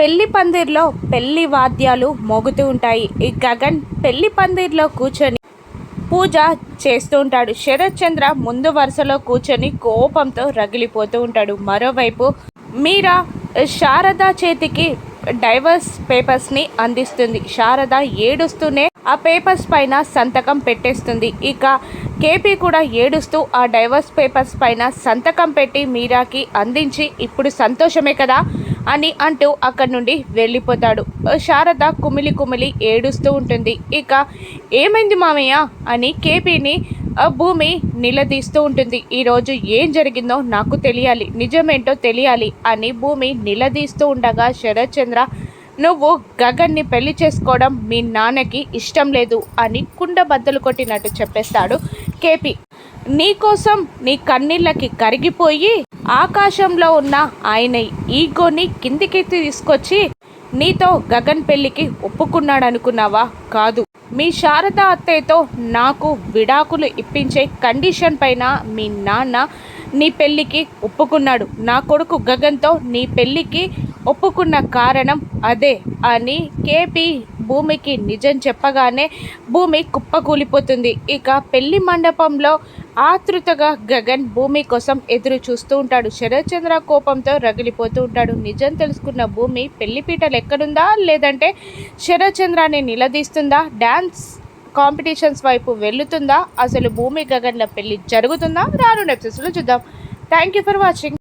పెళ్ళి పందిర్లో పెళ్ళి వాద్యాలు మోగుతూ ఉంటాయి. ఈ గగన్ పెళ్ళి పందిర్లో కూర్చొని పూజ చేస్తూ ఉంటాడు. శరత్ చంద్ర ముందు వరుసలో కూర్చొని కోపంతో రగిలిపోతూ ఉంటాడు. మరోవైపు మీరా శారద చేతికి డైవర్స్ పేపర్స్ని అందిస్తుంది. శారద ఏడుస్తూనే ఆ పేపర్స్ పైన సంతకం పెట్టేస్తుంది. ఇక కేపీ కూడా ఏడుస్తూ ఆ డైవర్స్ పేపర్స్ పైన సంతకం పెట్టి మీరాకి అందించి ఇప్పుడు సంతోషమే కదా? అని అంటూ అక్కడి నుండి వెళ్ళిపోతాడు. శారద కుమిలి కుమిలి ఏడుస్తూ ఉంటుంది. ఇక ఏమైంది మామయ్య? అని కేపీని భూమి నిలదీస్తూ ఉంటుంది. ఈరోజు ఏం జరిగిందో నాకు తెలియాలి. నిజమేంటో తెలియాలి అని భూమి నిలదీస్తూ ఉండగా శరత్ చంద్ర నువ్వు గగన్ని పెళ్ళి చేసుకోవడం మీ నాన్నకి ఇష్టం లేదు అని కుండ బద్దలు కొట్టినట్టు చెప్పేస్తాడు కేపీ. నీకోసం నీ కన్నీళ్ళకి కరిగిపోయి ఆకాశంలో ఉన్న ఆయన ఈగోని కిందికి తీసుకొచ్చి నీతో గగన్ పెళ్ళికి ఒప్పుకున్నాడు అనుకున్నావా కాదు. మీ శారద అత్తయ్యతో నాకు విడాకులు ఇప్పించే కండిషన్ పైన మీ నాన్న నీ పెళ్ళికి ఒప్పుకున్నాడు. నా కొడుకు గగన్తో నీ పెళ్ళికి ఒప్పుకున్న కారణం అదే అని కేపీ భూమికి నిజం చెప్పగానే భూమి కుప్పకూలిపోతుంది. ఇక పెళ్ళి మండపంలో ఆతృతగా గగన్ భూమి కోసం ఎదురు చూస్తూ ఉంటాడు. శరత్చంద్ర కోపంతో రగిలిపోతూ ఉంటాడు. నిజం తెలుసుకున్న భూమి పెళ్ళిపీటలు ఎక్కడుందా లేదంటే శరత్చంద్రాన్ని నిలదీస్తుందా? డ్యాన్స్ కాంపిటీషన్స్ వైపు వెళ్తుందా? అసలు భూమి గగన్ల పెళ్ళి జరుగుతుందా? రాను ఎపిసోడ్స్లో చూద్దాం. Thank you for watching